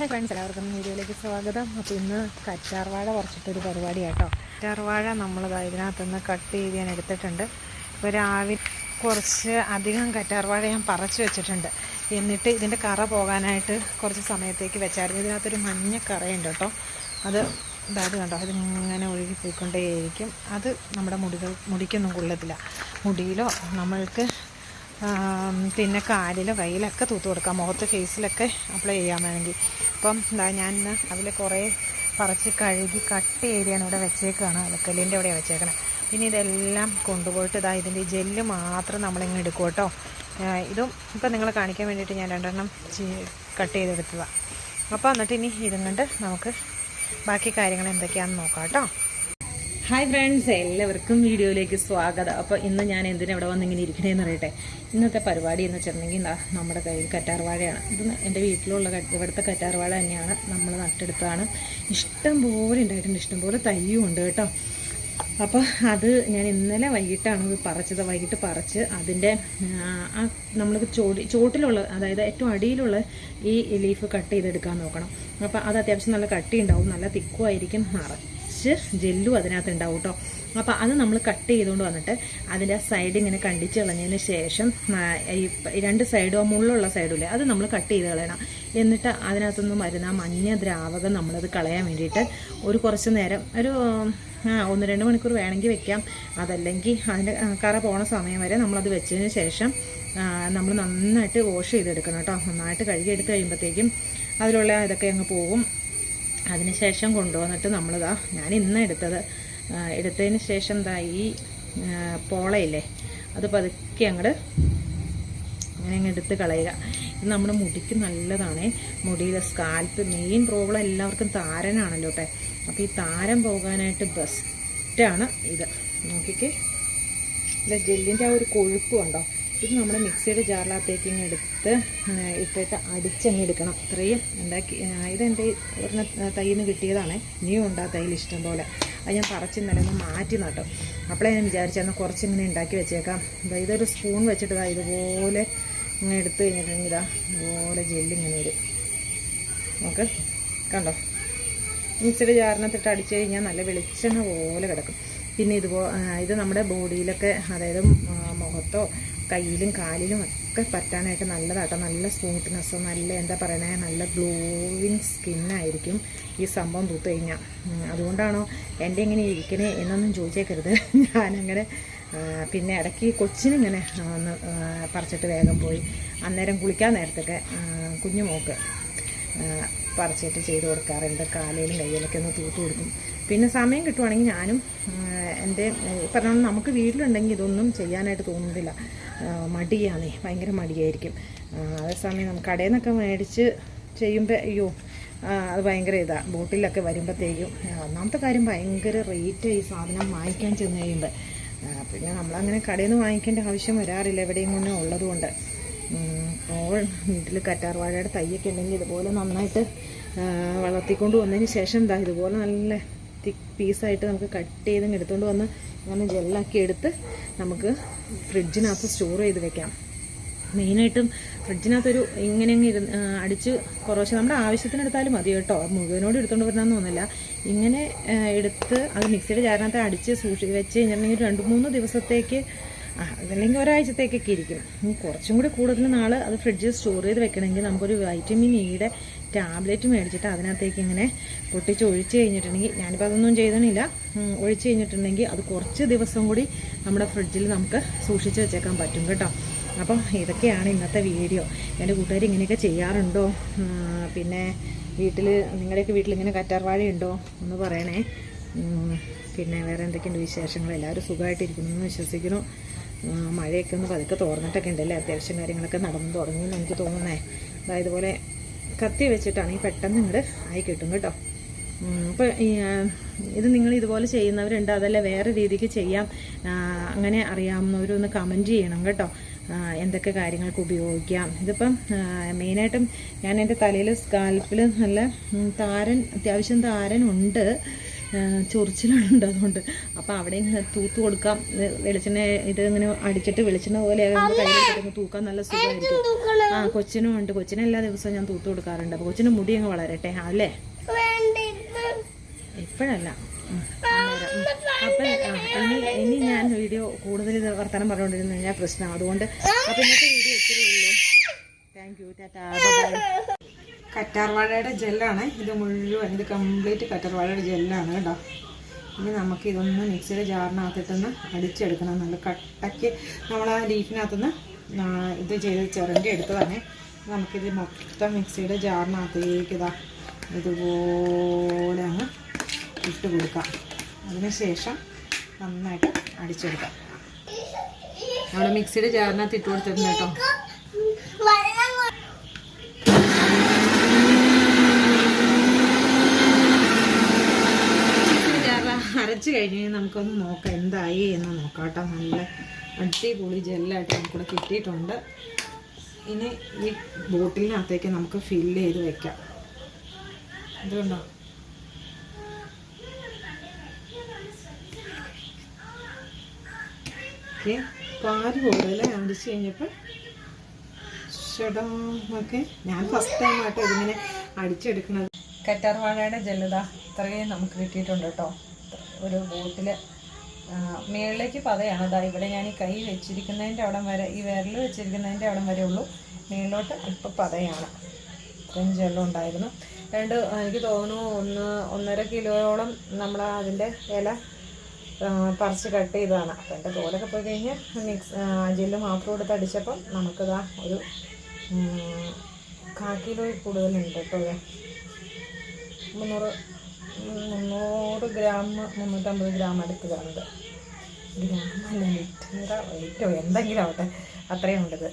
Hi friends എല്ലാവർക്കും വീഡിയോയിലേക്ക് സ്വാഗതം. അപ്പോൾ ഇന്ന് കറ്റാർവാഴ കുറച്ചിട്ടൊരു പരിപാടി കേട്ടോ കറ്റാർവാഴ നമ്മൾ ഇതിനകത്തുനിന്ന് കട്ട് ചെയ്ത് ഞാൻ എടുത്തിട്ടുണ്ട്. ഇപ്പോൾ രാവിലെ കുറച്ച് അധികം കറ്റാർവാഴ ഞാൻ പറിച്ച് വെച്ചിട്ടുണ്ട്. എന്നിട്ട് ഇതിന്റെ കറ പോകാനായിട്ട് കുറച്ച് സമയത്തേക്ക് വെച്ചായിരുന്നു. ഇതിനകത്തൊരു മഞ്ഞ കറയുണ്ട് കേട്ടോ. അത് അതായത് കണ്ടോ? അതിങ്ങനെ ഒഴുകി പോയിക്കൊണ്ടേയിരിക്കും അത് നമ്മുടെ മുടികൾ മുടിക്കൊന്നും കൊള്ളത്തില്ല. മുടിയിലോ നമ്മൾക്ക് പിന്നെ കാലിലോ കയ്യിലൊക്കെ തൂത്ത് കൊടുക്കാം. മുഖത്ത് ഫേസിലൊക്കെ അപ്ലൈ ചെയ്യാൻ വേണമെങ്കിൽ. അപ്പം എന്താ ഞാൻ ഇന്ന് അതിൽ കുറേ പറിച്ച് കഴുകി കട്ട് ഏരിയാണ് ഇവിടെ വെച്ചേക്കാണ്. അലക്കല്ലിന്റെ അവിടെ വെച്ചേക്കണം. പിന്നെ ഇതെല്ലാം കൊണ്ടുപോയിട്ട് ഇതാ ഇതിന്റെ ജെല്ല് മാത്രം നമ്മളിങ്ങനെ എടുക്കും കേട്ടോ ഇതും ഇപ്പം നിങ്ങളെ കാണിക്കാൻ വേണ്ടിയിട്ട് ഞാൻ രണ്ടെണ്ണം കട്ട് ചെയ്തെടുത്തതാണ് അപ്പോൾ എന്നിട്ട് ഇനി ഇതും കൊണ്ട് നമുക്ക് ബാക്കി കാര്യങ്ങൾ എന്തൊക്കെയാണെന്ന് നോക്കാം കേട്ടോ ഹായ് ഫ്രണ്ട്സ് എല്ലാവർക്കും വീഡിയോയിലേക്ക് സ്വാഗതം. അപ്പോൾ ഇന്ന് ഞാൻ എന്തിനാ ഇവിടെ വന്ന് ഇങ്ങനെ ഇരിക്കണേന്ന് അറിയട്ടെ? ഇന്നത്തെ പരിപാടി എന്ന് വെച്ചിട്ടുണ്ടെങ്കിൽ നമ്മുടെ കയ്യിൽ കറ്റാർവാഴയാണ്. ഇത് എന്റെ വീട്ടിലുള്ള ഇവിടുത്തെ കറ്റാർവാഴ തന്നെയാണ്. നമ്മൾ നട്ടെടുത്തതാണ്. ഇഷ്ടംപോലെ ഉണ്ടായിട്ടുണ്ട്. ഇഷ്ടംപോലെ തയ്യും ഉണ്ട് കേട്ടോ. അപ്പോൾ അത് ഞാൻ ഇന്നലെ വൈകിട്ടാണ് പറിച്ചത്. വൈകിട്ട് പറിച്ച് അതിന്റെ ആ നമ്മൾ ചോടി ചോട്ടിലുള്ള അതായത് ഏറ്റവും അടിയിലുള്ള ഈ ലീഫ് കട്ട് ചെയ്തെടുക്കാൻ നോക്കണം. അപ്പോൾ അത് അത്യാവശ്യം നല്ല കട്ടി ഉണ്ടാവും നല്ല തിക്കും ആയിരിക്കും നിറച്ച് ജെല്ലും അതിനകത്ത് ഉണ്ടാവും കേട്ടോ അപ്പോൾ അത് നമ്മൾ കട്ട് ചെയ്തുകൊണ്ട് വന്നിട്ട് അതിന്റെ സൈഡ് ഇങ്ങനെ കണ്ടിച്ച് കളഞ്ഞതിന് ശേഷം ഈ രണ്ട് സൈഡും ആ മുള്ളുള്ള സൈഡുമില്ലേ അത് നമ്മൾ കട്ട് ചെയ്ത് കളയണം. എന്നിട്ട് അതിനകത്തുനിന്ന് വരുന്ന മഞ്ഞ ദ്രാവകം നമ്മളത് കളയാൻ വേണ്ടിയിട്ട് ഒരു കുറച്ച് നേരം ഒരു ഒന്ന് രണ്ട് മണിക്കൂർ വേണമെങ്കിൽ വെക്കാം. അതല്ലെങ്കിൽ അതിന്റെ കറ പോണ സമയം വരെ നമ്മളത് വെച്ചതിന് ശേഷം നമ്മൾ നന്നായിട്ട് വാഷ് ചെയ്തെടുക്കണം കേട്ടോ നന്നായിട്ട് കഴുകിയെടുത്ത് കഴിയുമ്പോഴത്തേക്കും അതിലുള്ള ഇതൊക്കെ അങ്ങ് പോകും. അതിനുശേഷം കൊണ്ടുവന്നിട്ട് നമ്മളിതാ ഞാൻ ഇന്ന് എടുത്തത്. എടുത്തതിന് ശേഷം എന്താ ഈ പോളയില്ലേ അത് പതുക്കെ അങ്ങോട്ട് അങ്ങനെ അങ്ങ് എടുത്ത് കളയുക. ഇത് നമ്മുടെ മുടിക്ക് നല്ലതാണ്. മുടിയിലെ സ്കാൽപ്പ് മെയിൻ പ്രോബ്ലം എല്ലാവർക്കും താരനാണല്ലോ കേട്ടെ അപ്പോൾ ഈ താരം പോകാനായിട്ട് ബെസ്റ്റാണ് ഇത്. നോക്കിക്കേ. ഇല്ല ജെല്ലിന്റെ ആ ഒരു കൊഴുപ്പ് കണ്ടോ? ഇത് നമ്മൾ മിക്സിയുടെ ജാറിനകത്തേക്ക് ഇങ്ങനെ എടുത്ത് ഇട്ടിട്ട് അടിച്ചങ്ങ് എടുക്കണം. ഇത്രയും ഉണ്ടാക്കി ഇതെന്റെ ഒരെണ്ണം തയ്യിൽ നിന്ന് കിട്ടിയതാണ്. ഇനിയും ഉണ്ട് ആ തൈയിൽ ഇഷ്ടം പോലെ. അത് ഞാൻ പറിച്ച് ഇന്നലെ ഒന്ന് മാറ്റി നട്ടു. അപ്പോഴേ ഞാൻ വിചാരിച്ചാൽ കുറച്ച് ഇങ്ങനെ ഉണ്ടാക്കി വെച്ചേക്കാം. ഇതൊരു സ്പൂൺ വെച്ചിട്ട് ഇതുപോലെ ഇങ്ങനെ എടുത്ത് കഴിഞ്ഞിട്ടുണ്ടെങ്കിൽ ഇതാ ഇതുപോലെ ജെല്ലിങ്ങനെ വരും. നമുക്ക് കണ്ടോ? മിക്സിയുടെ ജാറിനകത്തിട്ട് അടിച്ചു കഴിഞ്ഞാൽ നല്ല വെളിച്ചെണ്ണ പോലെ കിടക്കും. പിന്നെ ഇതുപോ ഇത് നമ്മുടെ ബോഡിയിലൊക്കെ അതായത് മുഖത്തോ കയ്യിലും കാലിലും ഒക്കെ പറ്റാനായിട്ട് നല്ലതാട്ടോ നല്ല സ്മൂത്ത്നെസ്സോ നല്ല എന്താ പറയണേ നല്ല ഗ്ലോവിങ് സ്കിന്നായിരിക്കും ഈ സംഭവം തൂത്ത് കഴിഞ്ഞാൽ അതുകൊണ്ടാണോ എന്റെ ഇങ്ങനെ ഇരിക്കണേ എന്നൊന്നും ചോദിച്ചേക്കരുത്. ഞാനങ്ങനെ പിന്നെ ഇടയ്ക്ക് കൊച്ചിനിങ്ങനെ ഒന്ന് പറിച്ചിട്ട് വേഗം പോയി. അന്നേരം കുളിക്കാൻ നേരത്തൊക്കെ കുഞ്ഞു മോക്ക് പറിച്ചിട്ട് ചെയ്ത് കൊടുക്കാറുണ്ട്. കാലയിലും കയ്യിലൊക്കെ ഒന്ന് തൂത്ത് കൊടുക്കും. പിന്നെ സമയം കിട്ടുവാണെങ്കിൽ ഞാനും എന്റെ ഈ നമുക്ക് വീട്ടിലുണ്ടെങ്കിൽ ഇതൊന്നും ചെയ്യാനായിട്ട് തോന്നുന്നില്ല. മടിയാണേ. ഭയങ്കര മടിയായിരിക്കും. അതേസമയം നമുക്ക് കടയിൽ നിന്നൊക്കെ മേടിച്ച് ചെയ്യുമ്പോൾ അയ്യോ അത് ഭയങ്കര ഇതാണ് ബോട്ടിലൊക്കെ വരുമ്പോഴത്തേക്കും ഒന്നാമത്തെ കാര്യം ഭയങ്കര റേറ്റ് ഈ സാധനം വാങ്ങിക്കാൻ ചെന്ന് കഴിയുമ്പോൾ പിന്നെ നമ്മളങ്ങനെ കടയിൽ നിന്ന് വാങ്ങിക്കേണ്ട ആവശ്യം വരാറില്ല. എവിടെയും കൊണ്ടും ഉള്ളതുകൊണ്ട്. അപ്പോൾ വീട്ടിൽ കറ്റാർവാഴയുടെ തൈയൊക്കെ ഉണ്ടെങ്കിൽ ഇതുപോലെ നന്നായിട്ട് വളർത്തിക്കൊണ്ട് വന്നതിന് ശേഷം എന്താ ഇതുപോലെ നല്ല തിക്ക് പീസായിട്ട് നമുക്ക് കട്ട് ചെയ്ത് എടുത്തുകൊണ്ട് വന്ന് അങ്ങനെ ജെല്ലാക്കി എടുത്ത് നമുക്ക് ഫ്രിഡ്ജിനകത്ത് സ്റ്റോർ ചെയ്ത് വെക്കാം. മെയിനായിട്ടും ഫ്രിഡ്ജിനകത്തൊരു ഇങ്ങനെ അങ്ങ് ഇരുന്ന് അടിച്ച് കുറച്ച് നമ്മുടെ ആവശ്യത്തിന് എടുത്താലും മതി കേട്ടോ. മുഴുവനോട് എടുത്തുകൊണ്ട് വരണമെന്ന് തോന്നില്ല ഇങ്ങനെ എടുത്ത് അത് മിക്സിയുടെ ചാരണത്തെ അടിച്ച് സൂക്ഷിച്ച് വെച്ച് കഴിഞ്ഞിട്ടുണ്ടെങ്കിൽ രണ്ട് മൂന്ന് ദിവസത്തേക്ക് ആ, അതല്ലെങ്കിൽ ഒരാഴ്ചത്തേക്കൊക്കെ ഇരിക്കും ഇനി കുറച്ചും കൂടി കൂടുതൽ നാൾ അത് ഫ്രിഡ്ജിൽ സ്റ്റോർ ചെയ്ത് വെക്കണമെങ്കിൽ നമുക്കൊരു വൈറ്റമിൻ ഇയുടെ ടാബ്ലറ്റ് മേടിച്ചിട്ട് അതിനകത്തേക്ക് ഇങ്ങനെ പൊട്ടിച്ച് ഒഴിച്ച് കഴിഞ്ഞിട്ടുണ്ടെങ്കിൽ ഞാനിപ്പോൾ അതൊന്നും ചെയ്തണില്ല. ഒഴിച്ച് കഴിഞ്ഞിട്ടുണ്ടെങ്കിൽ അത് കുറച്ച് ദിവസം കൂടി നമ്മുടെ ഫ്രിഡ്ജിൽ നമുക്ക് സൂക്ഷിച്ച് വെച്ചേക്കാൻ പറ്റും കേട്ടോ. അപ്പം ഇതൊക്കെയാണ് ഇന്നത്തെ വീഡിയോ. എന്റെ കൂട്ടുകാർ ഇങ്ങനെയൊക്കെ ചെയ്യാറുണ്ടോ? പിന്നെ വീട്ടിൽ നിങ്ങളുടെയൊക്കെ വീട്ടിൽ ഇങ്ങനെ കറ്റാർവാഴയുണ്ടോ എന്ന് പറയണേ. പിന്നെ വേറെ എന്തൊക്കെയുണ്ട് വിശേഷങ്ങൾ? എല്ലാവരും സുഖമായിട്ടിരിക്കുന്നു എന്ന് വിശ്വസിക്കുന്നു. മഴയൊക്കെ ഒന്ന് പതുക്കെ തോർന്നിട്ടൊക്കെ ഉണ്ടല്ലേ? അത്യാവശ്യം കാര്യങ്ങളൊക്കെ നടന്നു തുടങ്ങി എന്ന് എനിക്ക് തോന്നുന്നേ. അതായത് പോലെ കത്തി വെച്ചിട്ടാണ് ഈ പെട്ടെന്ന് ഇങ്ങോട്ട് ആയി കിട്ടും. കേട്ടോ അപ്പോൾ ഇത് നിങ്ങൾ ഇതുപോലെ ചെയ്യുന്നവരുണ്ട്. അതല്ല വേറെ രീതിക്ക് ചെയ്യാം. അങ്ങനെ അറിയാവുന്നവരൊന്ന് കമന്റ് ചെയ്യണം കേട്ടോ. എന്തൊക്കെ കാര്യങ്ങൾക്ക് ഉപയോഗിക്കാം. ഇതിപ്പം മെയിനായിട്ടും ഞാൻ എന്റെ തലയിൽ സ്കാൽപ്പിൽ നല്ല താരൻ അത്യാവശ്യം താരൻ ഉണ്ട് ചൊറിച്ചിലുണ്ട് അതുകൊണ്ട് അപ്പോൾ അവിടെ ഇങ്ങനെ തൂത്ത് കൊടുക്കാം. വെളിച്ചെണ്ണ ഇത് ഇങ്ങനെ അടിച്ചിട്ട് വെളിച്ചെണ്ണ പോലെ കയ്യിൽ തൂക്കാൻ നല്ല സുഖമായിരിക്കും ആ കൊച്ചിനും ഉണ്ട്. കൊച്ചിനെ എല്ലാ ദിവസവും ഞാൻ തൂത്ത് കൊടുക്കാറുണ്ട്. അപ്പോൾ കൊച്ചിന് മുടി അങ്ങ് വളരട്ടെ. അല്ലേ? ഇപ്പോഴല്ല. അപ്പം ഇനി ഇനി ഞാൻ വീഡിയോ കൂടുതൽ വർത്തമാനം പറഞ്ഞുകൊണ്ടിരുന്നു കഴിഞ്ഞാൽ പ്രശ്നം അതുകൊണ്ട് അപ്പം ഇന്നത്തെ വീഡിയോ ഉള്ളൂ. താങ്ക് യു കറ്റാർവാഴയുടെ ജെല്ലാണ്. ഇത് മുഴുവൻ ഇത് കംപ്ലീറ്റ് കറ്റാർവാഴയുടെ ജെല്ലാണ് കേട്ടോ. ഇനി നമുക്ക് ഇതൊന്ന് മിക്സിയുടെ ജാറിനകത്തിട്ടൊന്ന് അടിച്ചെടുക്കണം. നല്ല കട്ടയ്ക്ക് നമ്മൾ ആ ലീഫിനകത്തുനിന്ന് ഇത് ചെയ്ത് ചിരണ്ടി എടുത്തതാണ്. നമുക്കിത് മൊത്തം മിക്സിയുടെ ജാറിനകത്തേക്ക് ഇതാ ഇതുപോലെ അങ്ങ് ഇട്ട് കൊടുക്കാം. അതിനുശേഷം നന്നായിട്ട് അടിച്ചെടുക്കാം. നമ്മൾ മിക്സിയുടെ ജാറിനകത്ത് ഇട്ട് കൊടുത്തിട്ടുണ്ട് കേട്ടോ മിക്സിയുടെ ജാറ് അരച്ച് കഴിഞ്ഞ് നമുക്കൊന്ന് നോക്കാം എന്തായി എന്ന് നോക്കാം കേട്ടോ നല്ല അടിപൊളി ജെല്ലായിട്ട് നമുക്കിവിടെ കിട്ടിയിട്ടുണ്ട്. ഇനി ഈ ബോട്ടിലിനകത്തേക്ക് നമുക്ക് ഫില്ല് ചെയ്ത് വെക്കാം. എന്തുകൊണ്ടോ ഓക്കെ പാൽ പോലെ അടിച്ച് കഴിഞ്ഞപ്പോൾ ഷടാ ഓക്കെ. ഞാൻ ഫസ്റ്റ് ടൈം ആട്ടോ ഇതിങ്ങനെ അടിച്ചെടുക്കുന്നത് കറ്റാർവാഴയുടെ ജലത ഇത്രയും നമുക്ക് കിട്ടിയിട്ടുണ്ട് കേട്ടോ. ഒരു ബോട്ടിൽ മേളിലേക്ക് പതയാണ്. അതാ ഇവിടെ ഞാൻ ഈ കൈ വെച്ചിരിക്കുന്നതിന്റെ അവിടം വരെ ഈ വിരൽ വെച്ചിരിക്കുന്നതിന്റെ അവിടം വരെ ഉള്ളൂ. മേളിലോട്ട് ഇപ്പം പതയാണ്. ഇത്രയും ജലം ഉണ്ടായിരുന്നു. രണ്ട് എനിക്ക് തോന്നുന്നു ഒന്ന് ഒന്നര കിലോയോളം നമ്മൾ അതിന്റെ ഇല പറിച്ച് കട്ട് ചെയ്തതാണ്. അപ്പം എന്റെ തോലൊക്കെ പോയി കഴിഞ്ഞ് മിക്സ് ജെല്ല് മാത്രം എടുത്ത് അടിച്ചപ്പം നമുക്കിതാ ഒരു കാ കിലോയിൽ കൂടുതലുണ്ട് കേട്ടോ. മുന്നൂറ് മുന്നൂറ് ഗ്രാം മുന്നൂറ്റമ്പത് ഗ്രാം അടുത്ത് കാണുന്നത്. അല്ല ലിറ്റർ. വെയിറ്റോ എന്തെങ്കിലും ആവട്ടെ. അത്രയും ഉണ്ടത്.